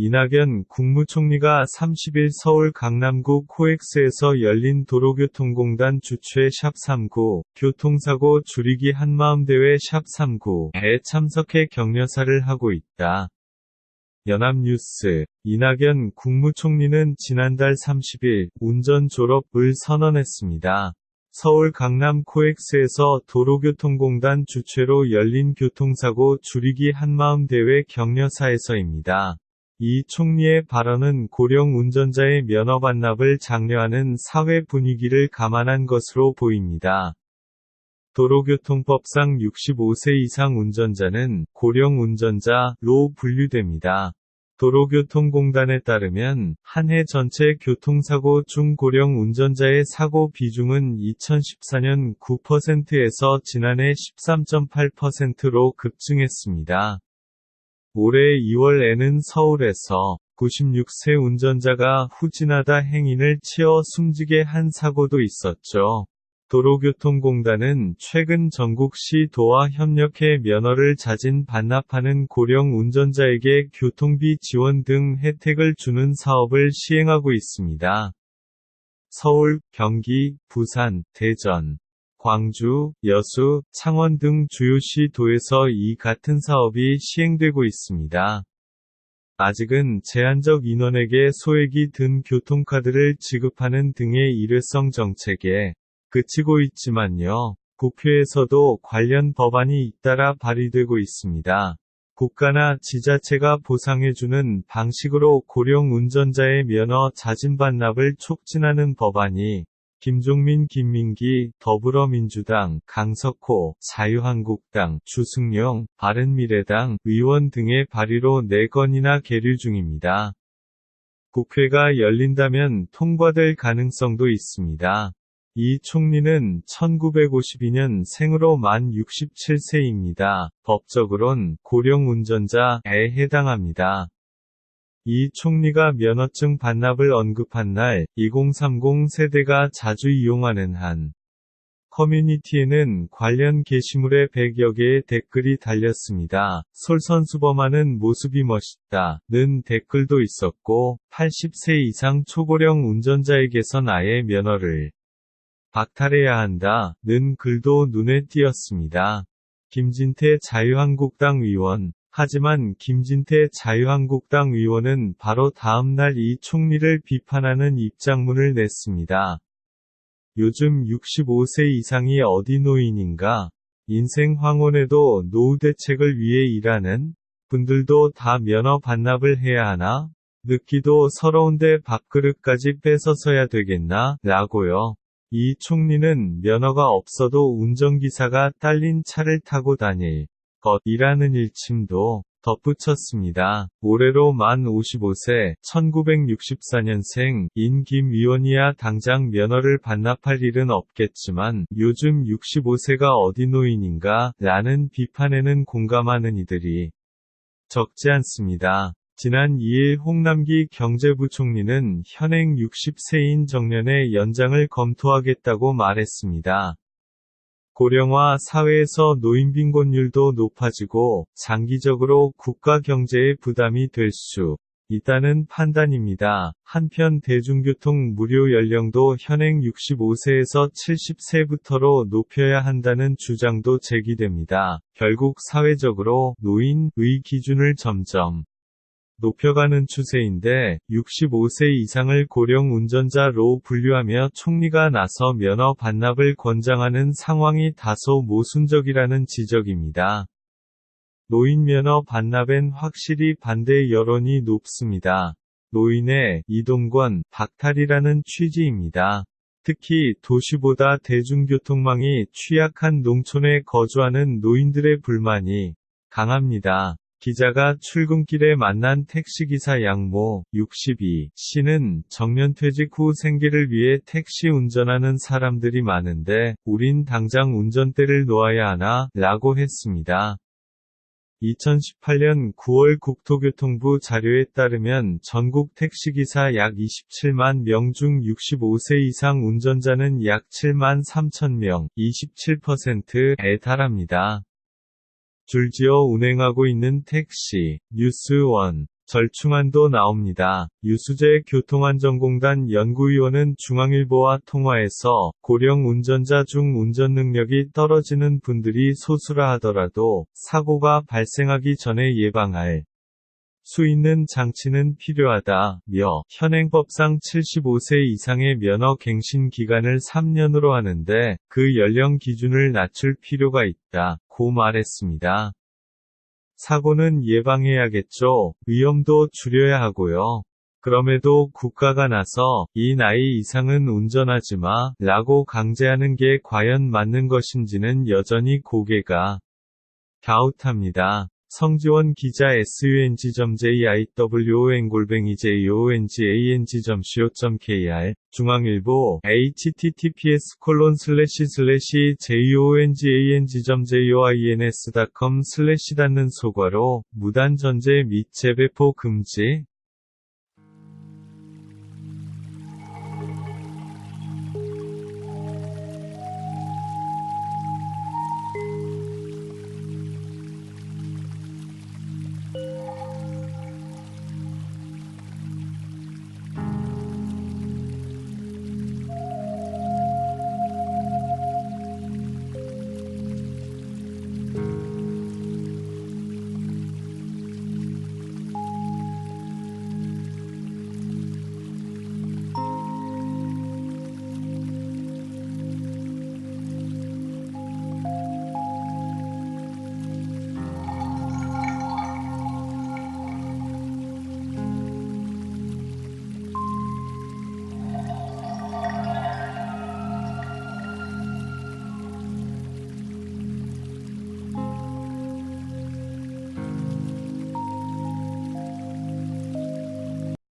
이낙연 국무총리가 30일 서울 강남구 코엑스에서 열린 도로교통공단 주최 샵39 교통사고 줄이기 한마음대회 샵39에 참석해 격려사를 하고 있다. 연합뉴스 이낙연 국무총리는 지난달 30일 운전 졸업을 선언했습니다. 서울 강남 코엑스에서 도로교통공단 주최로 열린 교통사고 줄이기 한마음 대회 격려사에서입니다. 이 총리의 발언은 고령 운전자의 면허 반납을 장려하는 사회 분위기를 감안한 것으로 보입니다. 도로교통법상 65세 이상 운전자는 고령 운전자로 분류됩니다. 도로교통공단에 따르면 한 해 전체 교통사고 중 고령 운전자의 사고 비중은 2014년 9%에서 지난해 13.8%로 급증했습니다. 올해 2월에는 서울에서 96세 운전자가 후진하다 행인을 치어 숨지게 한 사고도 있었죠. 도로교통공단은 최근 전국시 도와 협력해 면허를 자진 반납하는 고령 운전자에게 교통비 지원 등 혜택을 주는 사업을 시행하고 있습니다. 서울, 경기, 부산, 대전, 광주, 여수, 창원 등 주요시 도에서 이 같은 사업이 시행되고 있습니다. 아직은 제한적 인원에게 소액이 든 교통카드를 지급하는 등의 일회성 정책에 그치고 있지만요. 국회에서도 관련 법안이 잇따라 발의되고 있습니다. 국가나 지자체가 보상해주는 방식으로 고령 운전자의 면허 자진 반납을 촉진하는 법안이 김종민 김민기, 더불어민주당, 강석호, 자유한국당, 주승용, 바른미래당, 의원 등의 발의로 4건이나 계류 중입니다. 국회가 열린다면 통과될 가능성도 있습니다. 이 총리는 1952년 생으로 만 67세입니다. 법적으론 고령 운전자에 해당합니다. 이 총리가 면허증 반납을 언급한 날, 2030 세대가 자주 이용하는 한 커뮤니티에는 관련 게시물에 100여 개의 댓글이 달렸습니다. 솔선수범하는 모습이 멋있다. 는 댓글도 있었고, 80세 이상 초고령 운전자에게선 아예 면허를 박탈해야 한다. 는 글도 눈에 띄었습니다. 김진태 자유한국당 의원, 하지만 김진태 자유한국당 의원은 바로 다음날 이 총리를 비판하는 입장문을 냈습니다. 요즘 65세 이상이 어디 노인인가? 인생 황혼에도 노후 대책을 위해 일하는 분들도 다 면허 반납을 해야 하나? 늦기도 서러운데 밥그릇까지 뺏어서야 되겠나? 라고요. 이 총리는 면허가 없어도 운전기사가 딸린 차를 타고 다닐 것이라는 일침도 덧붙였습니다. 올해로 만 55세, 1964년생, 인 김위원이야 당장 면허를 반납할 일은 없겠지만, 요즘 65세가 어디 노인인가, 라는 비판에는 공감하는 이들이 적지 않습니다. 지난 2일 홍남기 경제부총리는 현행 60세인 정년의 연장을 검토하겠다고 말했습니다. 고령화 사회에서 노인 빈곤율도 높아지고 장기적으로 국가 경제에 부담이 될 수 있다는 판단입니다. 한편 대중교통 무료 연령도 현행 65세에서 70세부터로 높여야 한다는 주장도 제기됩니다. 결국 사회적으로 노인의 기준을 점점 높여가는 추세인데 65세 이상을 고령 운전자로 분류하며 총리가 나서 면허 반납을 권장하는 상황이 다소 모순적이라는 지적입니다. 노인 면허 반납엔 확실히 반대 여론이 높습니다. 노인의 이동권 박탈이라는 취지입니다. 특히 도시보다 대중교통망이 취약한 농촌에 거주하는 노인들의 불만이 강합니다. 기자가 출근길에 만난 택시기사 양모, 62, 씨는 정년퇴직 후 생계를 위해 택시 운전하는 사람들이 많은데, 우린 당장 운전대를 놓아야 하나, 라고 했습니다. 2018년 9월 국토교통부 자료에 따르면 전국 택시기사 약 27만 명 중 65세 이상 운전자는 약 7만 3천 명, 27%에 달합니다. 줄지어 운행하고 있는 택시, 뉴스원, 절충안도 나옵니다. 유수재 교통안전공단 연구위원은 중앙일보와 통화에서 고령 운전자 중 운전 능력이 떨어지는 분들이 소수라 하더라도 사고가 발생하기 전에 예방할 수 있는 장치는 필요하다며 현행법상 75세 이상의 면허 갱신 기간을 3년으로 하는데 그 연령 기준을 낮출 필요가 있다 고 말했습니다. 사고는 예방해야겠죠. 위험도 줄여야 하고요. 그럼에도 국가가 나서 이 나이 이상은 운전하지 마 라고 강제하는 게 과연 맞는 것인지는 여전히 고개가 갸웃합니다. 성지원 기자 sungjiwong-jongang.co.kr 중앙일보 https 콜론 슬래시 슬래시 jongang.joins.com 슬래시 닫는 소괄호 무단 전제 및 재배포 금지